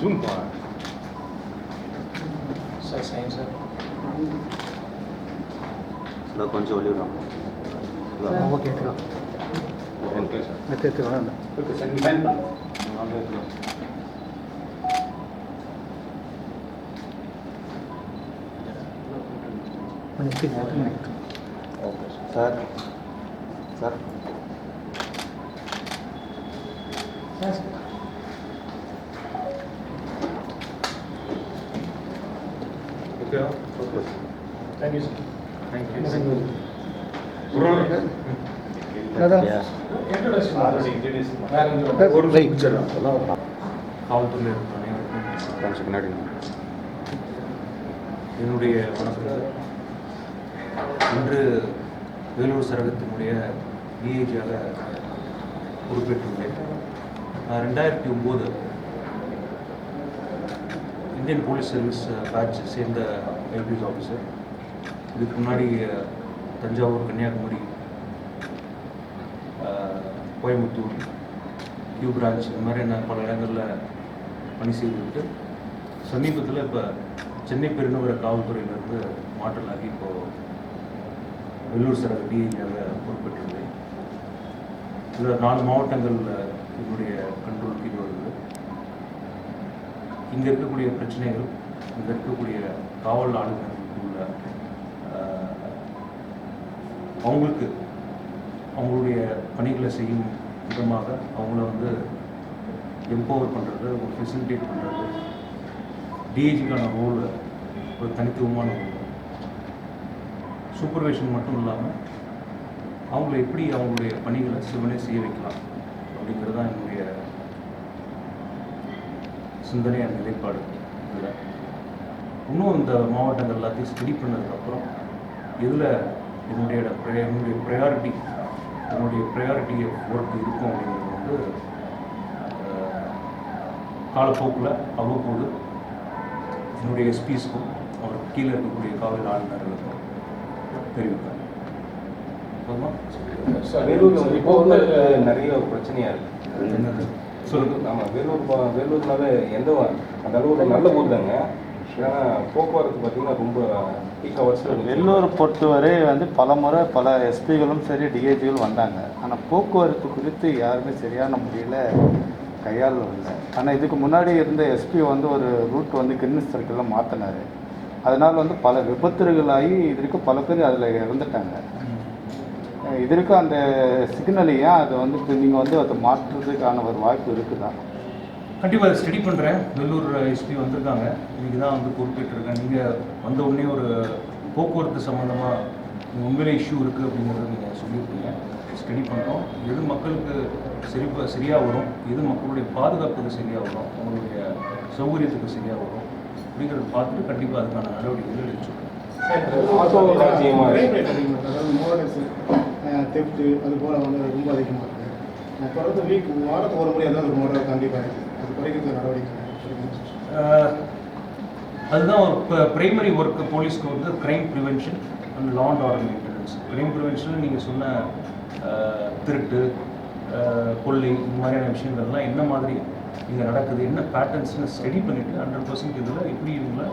Zoom போகிறேன் sir science sir இல்லை கொஞ்சம் ஒளிவிடும் ஓகே எடுத்துக்கலாம் ஓகே சார் எடுத்து எடுத்துக்கலாம் ஓகே சார் நீங்கள் சைன் பண்ணுங்க நாங்கள் எடுத்துக்கலாம் கொஞ்சம் கீழே எடுத்துக்கலாம் okay sir sir okay thank you sir thank you ஒரு. நிமிஷம் காவல்துறையில் கொஞ்சம் பின்னாடி என்னுடைய வணக்கங்கள் இன்று வேலூர் சரகத்தினுடைய டிஐஜியாக பொறுப்பேற்றுள்ளேன். ரெண்டாயிரத்தி ஒம்பது இந்தியன் போலீஸ் சர்வீஸ் பேட்ச் சேர்ந்த ஐபிஎஸ் ஆஃபீஸர். இதுக்கு முன்னாடி தஞ்சாவூர் கன்னியாகுமரி கோயம்புத்தூர் கியூ பிரான்ச் இந்த மாதிரி நான் பல இடங்களில் பணி செய்துவிட்டு சமீபத்தில் இப்போ சென்னை பெருநகர காவல்துறையிலிருந்து மாற்றலாகி இப்போது வெள்ளூர் சரக டிஐஜியாக பொறுப்பேற்றுள்ளேன் இதில் நாலு மாவட்டங்களில் இதனுடைய கண்ட்ரோல் கீழ் வருது. இங்கே இருக்கக்கூடிய பிரச்சனைகள் இங்கே இருக்கக்கூடிய காவல் ஆளுநர்களுக்கு உள்ள அவங்களுக்கு அவங்களுடைய பணிகளை செய்யும் விதமாக அவங்கள வந்து எம்பவர் பண்ணுறது ஒரு ஃபெசிலிட்டேட் பண்ணுறது டிஏஜிக்கான ரோல் ஒரு தனித்துவமான ரோல் சூப்பர்வைஷன் மட்டும் இல்லாமல் அவங்கள எப்படி அவங்களுடைய பணிகளை சிவனே செய்ய வைக்கலாம்? அப்படிங்கிறது தான் என்னுடைய சிந்தனையான நிலைப்பாடு. இதில் இன்னும் இந்த மாவட்டங்கள் எல்லாத்தையும் ஸ்டடி பண்ணதுக்கப்புறம் இதில் என்னுடைய என்னுடைய ப்ரையாரிட்டி என்னுடைய ப்ரையாரிட்டி ஒர்க் இருக்கும் அப்படிங்கிறது வந்து காலப்போக்கில் அவ்வப்போது என்னுடைய எஸ்பிஸ்க்கும் அவருக்கு கீழே இருக்கக்கூடிய காவல் ஆளுநர்களுக்கும் தெரிவிப்பேன். வேலூர் இப்போ வந்து நிறைய பிரச்சனையா இருக்கு. என்னது? சொல்லுங்க. ஆமாம் வேலூர் வேலூர்னாவே எந்த அந்த அளவு ஒரு நல்ல ஊர் தாங்க. ஏன்னா போக்குவரத்து பார்த்தீங்கன்னா ரொம்ப பீக் ஹவர்ஸில் வெள்ளூர் பொறுத்தவரை வந்து பல முறை பல எஸ்பிகளும் சரி டிஐஜிகளும் வந்தாங்க. ஆனால் போக்குவரத்து குறித்து யாருமே சரியான முறையில் கையாளவில்லை ஆனால் இதுக்கு முன்னாடி இருந்த எஸ்பி வந்து ஒரு ரூட் வந்து கிரிமினல் சர்க்கிளில் மாற்றினார் அதனால் வந்து பல விபத்துகளாகி இதற்கு பல பேர் அதில் இறந்துட்டாங்க. இதற்கு அந்த சிக்னல் ஏன் அதை வந்து இப்போ நீங்கள் வந்து அதை மாற்றுறதுக்கான ஒரு வாய்ப்பு இருக்குதா? கண்டிப்பாக அதை ஸ்டடி பண்ணுறேன் வெள்ளூர் எஸ்பி வந்திருக்காங்க. இன்னைக்கு தான் வந்து பொறுப்பேற்றிருக்கேன். நீங்கள் வந்த உடனே ஒரு போக்குவரத்து சம்மந்தமாக உண்மையிலே இஷ்யூ இருக்குது அப்படிங்கிறத நீங்கள் சொல்லியிருக்கீங்க. ஸ்டடி பண்ணுறோம் எது மக்களுக்கு சரி சரியாக வரும்? எது மக்களுடைய பாதுகாப்புக்கு சரியாக வரும்? அவங்களுடைய சௌகரியத்துக்கு சரியாக வரும்? அப்படிங்கிறத பார்த்துட்டு கண்டிப்பாக அதுக்கான நடவடிக்கைகள் எடுத்து சொல்கிறேன் ஆட்டோ ராஜ்யமா தெஃப்ட்டு அது போல் வந்து ரொம்ப அதிகமாக இருக்குது தொடர்ந்து வீக் வாரத்துக்கு ஒரு முறை ஏதாவது ஒரு மோரல் கண்டிப்பாக இருக்குது அது குறைக்கிறது நடவடிக்கை அதுதான் ஒரு இப்போ பிரைமரி ஒர்க்கு போலீஸ்க்கு வந்து crime prevention and law and order maintenance crime ப்ரிவென்ஷனில் நீங்கள் சொன்ன திருட்டு ஆஹ் கொள்ளை இந்த மாதிரியான விஷயங்கள்லாம் என்ன மாதிரி இங்கே நடக்குது என்ன பேட்டர்ன்ஸ்னு ஸ்டடி பண்ணிவிட்டு ஹண்ட்ரட் பர்சன்ட் இதில் எப்படி இவங்களை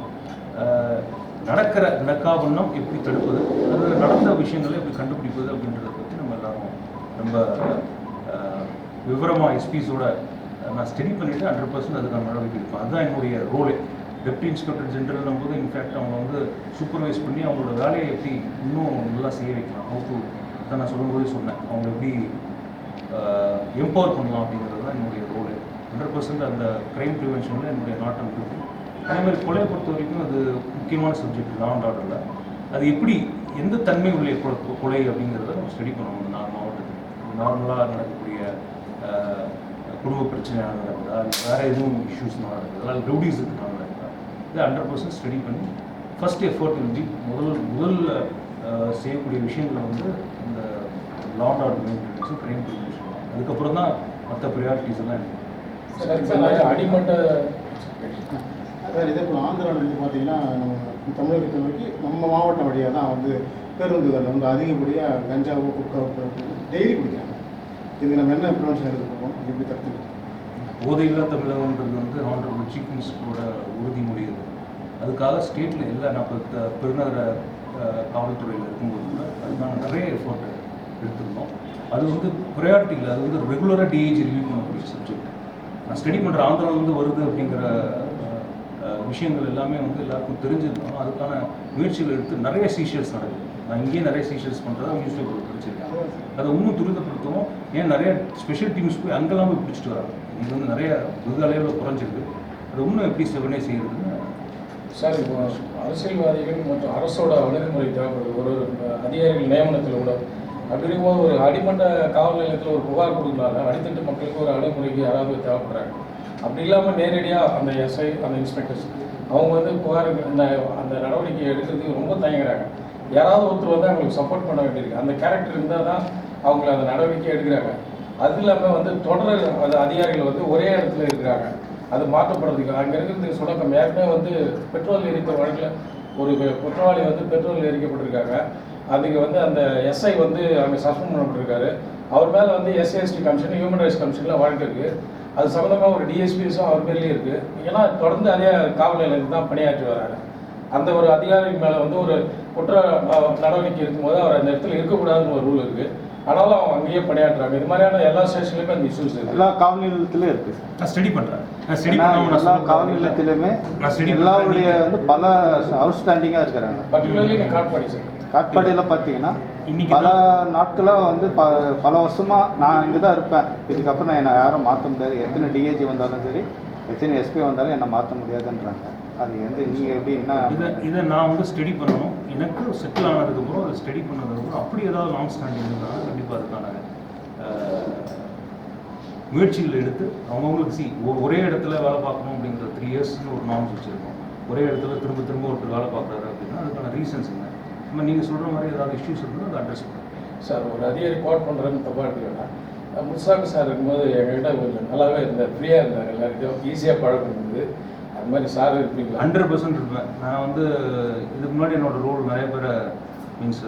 நடக்கிற நடக்காவண்ணம் எப்படி தடுப்பது? அது நடந்த விஷயங்களை எப்படி கண்டுபிடிப்பது அப்படின்றத பற்றி நம்ம எல்லாரும் ரொம்ப விவரமாக எஸ்பிஸோட நான் ஸ்டடி பண்ணிவிட்டு ஹண்ட்ரட் பர்சன்ட் அதுக்கான நடவடிக்கை எடுப்பேன். அதுதான் என்னுடைய ரோலே டெப்டி இன்ஸ்பெக்டர் ஜென்ரல்னும் போது இன்ஃபேக்ட் அவங்க வந்து சூப்பர்வைஸ் பண்ணி அவங்களோட வேலையை எப்படி இன்னும் நல்லா செய்ய வைக்கலாம். அவங்க தான் நான் சொல்லும்போதே சொன்னேன். அவங்க எப்படி எம்பவர் பண்ணலாம் அப்படிங்கிறது தான் என்னுடைய ரோலு ஹண்ட்ரட் பர்சன்ட் அந்த க்ரைம் ப்ரிவென்ஷனில் என்னுடைய நாட்டம் இருக்குது அதே மாதிரி கொலையை பொறுத்த வரைக்கும் அது முக்கியமான சப்ஜெக்ட் லா அண்ட் ஆர்டரில் அது எப்படி எந்த தன்மை உள்ள கொலை அப்படிங்கிறத நம்ம ஸ்டடி பண்ணணும். இந்த நாலு மாவட்டத்துக்கு நார்மலாக நடக்கக்கூடிய குடும்ப பிரச்சனையாக நடக்குதா இல்லை வேறு எதுவும் இஷ்யூஸ்னால் நடக்குதா இல்லை. ரவுடிஸுக்குனால நடக்குதா இதை ஹண்ட்ரட் பர்சன்ட் ஸ்டடி பண்ணி ஃபர்ஸ்ட் எஃபர்ட் வந்து முதல் முதல்ல செய்யக்கூடிய விஷயங்களை வந்து இந்த லா அண்ட் ஆர்டர் மெயின்டெனன்ஸும் ட்ரெயின் ப்ரிவென்ஷன் அதுக்கப்புறம் தான் மற்ற ப்ரையாரிட்டிஸ் எல்லாம் அடிமட்ட அதாவது இதே போல் ஆந்திராவில் வந்து பார்த்தீங்கன்னா நம்ம தமிழகத்தை நோக்கி நம்ம மாவட்டம் வழியாக தான் வந்து பேருந்துகள் வந்து அதிகப்படியாக கஞ்சாவோ குக்காவோ டெய்லி குடிக்கிறாங்க. இதுக்கு நம்ம என்ன ப்ரிவென்ஷன் எடுக்க இது எப்படி தடுத்து போதையில்லா தமிழகம்ன்றது வந்து ஆண்டர் சீஃப் மினிஸ்டரோட உறுதிமொழி அது. அதுக்காக ஸ்டேட்டில் எல்லா நான் பெருநகர காவல்துறையில் இருக்கும்போது கூட அதுக்கான நிறைய எஃபோர்ட் எடுத்திருந்தோம். அது வந்து ப்ரையாரிட்டி இல்லை அது வந்து ரெகுலராக டிஏஜி ரிவ்யூ பண்ணக்கூடிய சப்ஜெக்ட் நான் ஸ்டடி பண்ணுற ஆந்திராவிலேருந்து வருது அப்படிங்கிற விஷயங்கள் எல்லாமே வந்து எல்லாருக்கும் தெரிஞ்சிருந்தாலும் அதுக்கான முயற்சிகள் எடுத்து நிறைய சீஷியல்ஸ் நடக்குது. நான் இங்கேயே நிறைய சீஷியல்ஸ் பண்ணுறதா நியூஸ் பேப்பர் படிச்சிருக்கேன். அதை இன்னும் துரிதப்படுத்தவும் ஏன் நிறைய ஸ்பெஷல் டீம்ஸ் போய் அங்கெல்லாம் போய் பிடிச்சிட்டு வராங்க. இது வந்து நிறைய வெகு அளவில் குறைஞ்சிருக்கு. அது இன்னும் எப்படி செவனே செய்யறதுன்னு சார் இப்போ அரசியல்வாதிகள் மற்றும் அரசோட அணுகுமுறை தேவைப்படுது. ஒரு ஒரு அதிகாரிகள் நியமனத்தில் கூட அப்படி போது ஒரு அடிமட்ட காவல் நிலையத்தில் ஒரு புகார் கொடுக்கலாம்ல அடித்தட்டு மக்களுக்கு ஒரு அணுகுமுறைக்கு யாராவது தேவைப்படுறாங்க. அப்படி இல்லாமல் நேரடியாக அந்த எஸ்ஐ அந்த இன்ஸ்பெக்டர்ஸ் அவங்க வந்து புகார் அந்த அந்த நடவடிக்கை எடுக்கிறதுக்கு ரொம்ப தயங்குறாங்க. யாராவது ஒருத்தர் வந்து அவங்களுக்கு சப்போர்ட் பண்ண வேண்டியிருக்கு. அந்த கேரக்டர் இருந்தால் தான் அவங்கள அந்த நடவடிக்கை எடுக்கிறாங்க. அது இல்லாமல் வந்து தொடர் அது அதிகாரிகள் வந்து ஒரே இடத்துல இருக்கிறாங்க. அது மாற்றப்படுறதுக்கு அங்கே இருக்கிறது சுணக்கம் ஏற்கனவே வந்து பெட்ரோல் எரித்த வழக்கில் ஒரு குற்றவாளி வந்து பெட்ரோல் எரிக்கப்பட்டிருக்காங்க. அதுக்கு வந்து அந்த எஸ்ஐ வந்து அங்கே சஸ்பெண்ட் பண்ணப்பட்டிருக்காரு அவர் மேலே வந்து SC ST commission human rights கமிஷனில் வழக்கு இருக்குது அது சம்மந்தமாக ஒரு டிஎஸ்பிஸும் அவர் பேர்லேயே இருக்குது ஏன்னா தொடர்ந்து அதே காவல் நிலையத்தில் தான் பணியாற்றி வராரு. அந்த ஒரு அதிகாரி மேலே வந்து ஒரு குற்ற நடவடிக்கை இருக்கும்போது அவர் அந்த இடத்துல இருக்கக்கூடாதுன்னு ஒரு ரூல் இருக்குது ஆனாலும் அவங்க அங்கேயே பணியாற்றுறாங்க. இது மாதிரியான எல்லா ஸ்டேஷன்லையுமே அந்த இஷ்யூஸ் இருக்குது எல்லா காவல் நிலையத்திலும் இருக்குது சார் நான் ஸ்டடி பண்ணுறேன் எல்லா காவல் நிலையத்திலுமே எல்லாருடைய. வந்து பல அவுட்ஸ்டாண்டிங்காக இருக்கிறாங்க. பர்டிகுலர்லி இங்கே காட்பாடி சார் காட்பாடியில் பார்த்தீங்கன்னா பல நாட்களாக வந்து ப பல வருஷமாக நான் இங்கே தான் இருப்பேன். இதுக்கப்புறம் நான் என்னை யாரும் மாற்ற முடியாது. எத்தனை டிஏஜி வந்தாலும் சரி எத்தனை எஸ்பி வந்தாலும் என்னை மாற்ற முடியாதுன்றாங்க. அது வந்து நீங்கள் எப்படி என்ன இதை இதை நான் வந்து ஸ்டடி பண்ணணும். எனக்கு செட்டில் ஆனதுக்கப்புறம் அதை ஸ்டடி பண்ணதுக்கப்புறம் அப்படி ஏதாவது லாங் ஸ்டாண்டிங் இருந்தால் கண்டிப்பாக அதுக்கான முயற்சிகள் எடுத்து அவங்கவுங்களுக்கு சி ஒரே இடத்துல வேலை பார்க்கணும் அப்படிங்கிற த்ரீ இயர்ஸ்னு ஒரு நார்ம்ஸ் வச்சுருக்கோம். ஒரே இடத்துல திரும்ப திரும்ப ஒருத்தர் வேலை பார்க்குறாரு அப்படின்னா அதுக்கான ரீசன்ஸ் என்ன? நம்ம நீங்கள் சொல்கிற மாதிரி ஏதாவது இஷ்யூஸ் இருந்தால் அதை அட்ரஸ் பண்ணுறோம் சார் ஒரு அதிகாரி கோட் பண்ணுறதுன்னு தப்பாக எடுத்துக்கிட்டேன் முசாமி சார் இருக்கும்போது எங்ககிட்ட கொஞ்சம் நல்லாவே இருந்தார் ஃப்ரீயாக இருந்தார் எல்லாருக்கும் ஈஸியாக பழக்கம் இருந்தது. அது மாதிரி சார் இருப்பீங்களா? ஹண்ட்ரட் பர்சன்ட் இருப்பேன். நான் வந்து இதுக்கு முன்னாடி என்னோட ரோல் நிறைய பேரை means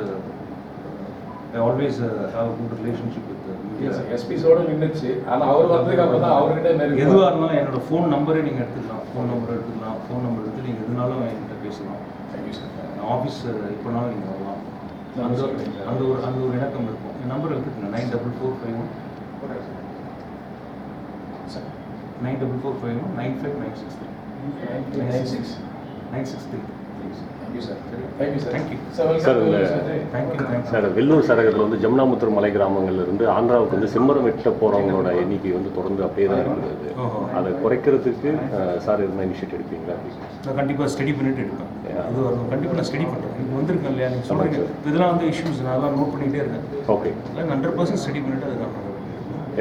I always have good relationship with எஸ்பிஸோட நின்றுச்சு ஆனால் அவர் வந்ததுக்கு அப்புறம் தான் அவர்கிட்ட நெருங்கி எதுவாக இருந்தாலும் என்னோட ஃபோன் நம்பரே நீங்கள் எடுத்துக்கலாம். ஃபோன் நம்பர் எடுத்துக்கலாம். ஃபோன் நம்பர் எடுத்து நீங்கள் எதுனாலும் என்கிட்ட பேசலாம். ஆஃபீஸ் எப்போனாலும் நீங்கள் வரலாம். அந்த அந்த ஒரு அந்த ஒரு இணக்கம் இருக்கும். என் நம்பர் எடுத்துக்கங்க. Nine double four five one nine double four five one nine five nine six three nine six nine six three sir Vellore சரகத்தில் வந்து ஜமுனாமுத்தூர் மலை கிராமங்கள்ல இருந்து ஆந்திராவுக்கு வந்து செம்மரம் வெட்ட போகிறவங்களோட எண்ணிக்கை வந்து தொடர்ந்து அப்படியே தான் இருக்குது. அதை குறைக்கிறதுக்கு சார் எதுனா இனிஷியேட் எடுப்பீங்களா? நான் கண்டிப்பாக ஸ்டடி பண்ணிட்டு எடுப்பேன். அது வரணும் கண்டிப்பாக நான் ஸ்டடி பண்ணுறேன் இது வந்திருக்கேன் இல்லையா? நீங்கள் சொல்கிறீங்க இதெல்லாம் வந்து இஷ்யூஸ் நான் அதெல்லாம் நோட் பண்ணிகிட்டே இருக்கேன். ஓகே இல்லை ஹண்ட்ரட் பர்சன்ட் ஸ்டடி பண்ணிட்டு அதுக்கான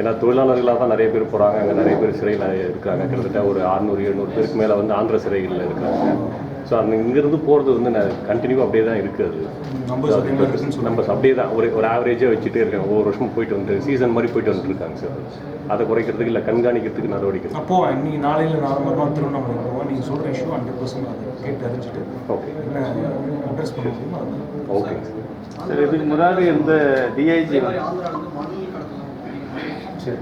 ஏன்னா தொழிலாளர்களாக தான் நிறைய பேர் போகிறாங்க அங்கே நிறைய பேர் சிறையில் இருக்காங்க. கிட்டத்தட்ட ஒரு அறுநூறு எழுநூறு பேருக்கு மேலே வந்து ஆந்திர சிறைகளில் இருக்காங்க. ஸோ அந்த இங்கேருந்து போகிறது வந்து கண்டினியூ அப்படியே தான் இருக்குது சொல்லுவாங்க நம்ம அப்படியே தான் ஒரு ஒரு ஆவரேஜாக வச்சுட்டே இருக்காங்க ஒவ்வொரு வருஷமும் போயிட்டு வந்து சீசன் மாதிரி போயிட்டு வந்துட்டு இருக்காங்க சார். அதை குறைக்கிறதுக்கு இல்லை கண்காணிக்கிறதுக்கு நடவடிக்கை நான் போவேன் இன்னைக்கு நாளையில் நாலு மறுநாள் திருவண்ணாமலை போவேன் நீங்கள் சொல்கிற இஷ்யூ ஹண்ட்ரட் பர்சன்ட் அதை. கேட்டு அறிஞ்சிட்டு ஓகே என்ன அட்ரஸ் பண்ண முடியுமோ அதை. ஓகே சார் இதுக்கு முன்னாடி இருந்த டிஐஜி சரி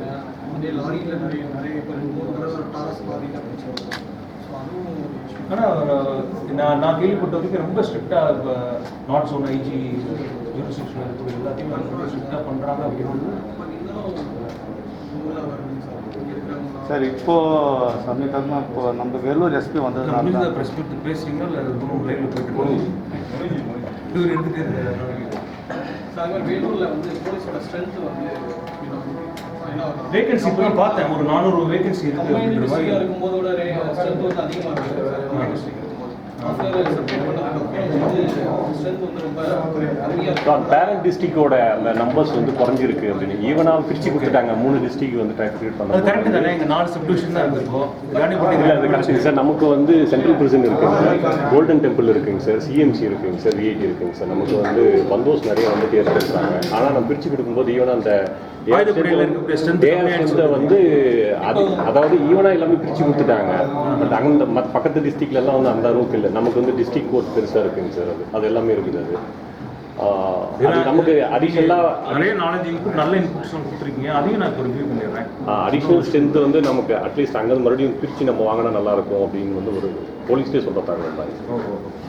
முந்தைய லாரியில் நிறைய நிறைய பேர் மூணு தடவை டாரஸ் லாரியில் அப்படின்னு சொல்லுவாங்க ஸோ அதுவும் ஒரு issue. ஆனால் நான் நான் கேள்விப்பட்ட வரைக்கும் ரொம்ப ஸ்ட்ரிக்டாக இப்போ நாட் சோன் ஐஜி ஜூரிஸ்டிக்ஷன் இருக்கக்கூடிய எல்லாத்தையும் ரொம்ப ஸ்ட்ரிக்டாக பண்ணுறாங்க அப்படின்னு. சார் இப்போ சமீபமாக இப்போ நம்ம வேலூர் எஸ்பி வந்ததுனால தான். ப்ரெஸ் மீட் பேசுறீங்களா இல்லை இன்னும் லைவில் போயிட்டு இவர் எடுத்துகிட்டே சார் வேலூரில் வந்து போலீஸோட ஸ்ட்ரென்த் வந்து வேகன்சி போய் பார்த்தேன். ஒரு நானூறு வேகன்சி இருக்கு அப்படின்ற மாதிரி. வந்து அதிகமாக இருக்குது பேரண்ட் டிஸ்ட்ரிக்டோட அந்த நம்பர்ஸ் வந்து குறைஞ்சிருக்கு அப்படின்னு. ஈவனாக பிரிச்சு கொடுத்துட்டாங்க. மூணு டிஸ்ட்ரிக் வந்து டாக்டிவேட் அது கரெக்ட் பண்ணாங்க தானே? இங்க நாலு சப்டிவிஷன் தான் இருக்கு இல்லை அது கரெக்ட் சார் நமக்கு வந்து சென்ட்ரல் பிரிசன் இருக்குங்க சார். கோல்டன் டெம்பிள் இருக்குங்க சார். சிஎம்சி இருக்குங்க சார். விஐடி இருக்குங்க சார். நமக்கு வந்து பந்தோஸ் நிறைய வந்துட்டே இருக்காங்க ஆனால் நம்ம பிரித்து கொடுக்கும்போது ஈவன் அந்த வந்து அது அதாவது ஈவனாக எல்லாமே பிரித்து கொடுத்துட்டாங்க. பட் அங்கே பக்கத்து டிஸ்ட்ரிக்ட்ல எல்லாம் வந்து அந்த அளவுக்கு இல்லை. நமக்கு வந்து டிஸ்ட்ரிக்ட் கோர்ட் பெருசாக இருக்குங்க சார் அது. அது எல்லாமே இருக்குது அது. நமக்கு அடிஷனலாக நிறைய நாலேஜ் இன்புட் நல்ல இன்புட்ஸ்லாம் கொடுத்துருக்கீங்க. அதையும் நான் ரிவ்யூ பண்ணிடுறேன். அடிஷ்னல் ஸ்ட்ரென்த் வந்து நமக்கு அட்லீஸ்ட் அங்கே மறுபடியும் பிரித்து நம்ம வாங்கினா நல்லா இருக்கும் அப்படின்னு வந்து ஒரு போலீஸ்லேயே சொல்கிற தகவல் தான்.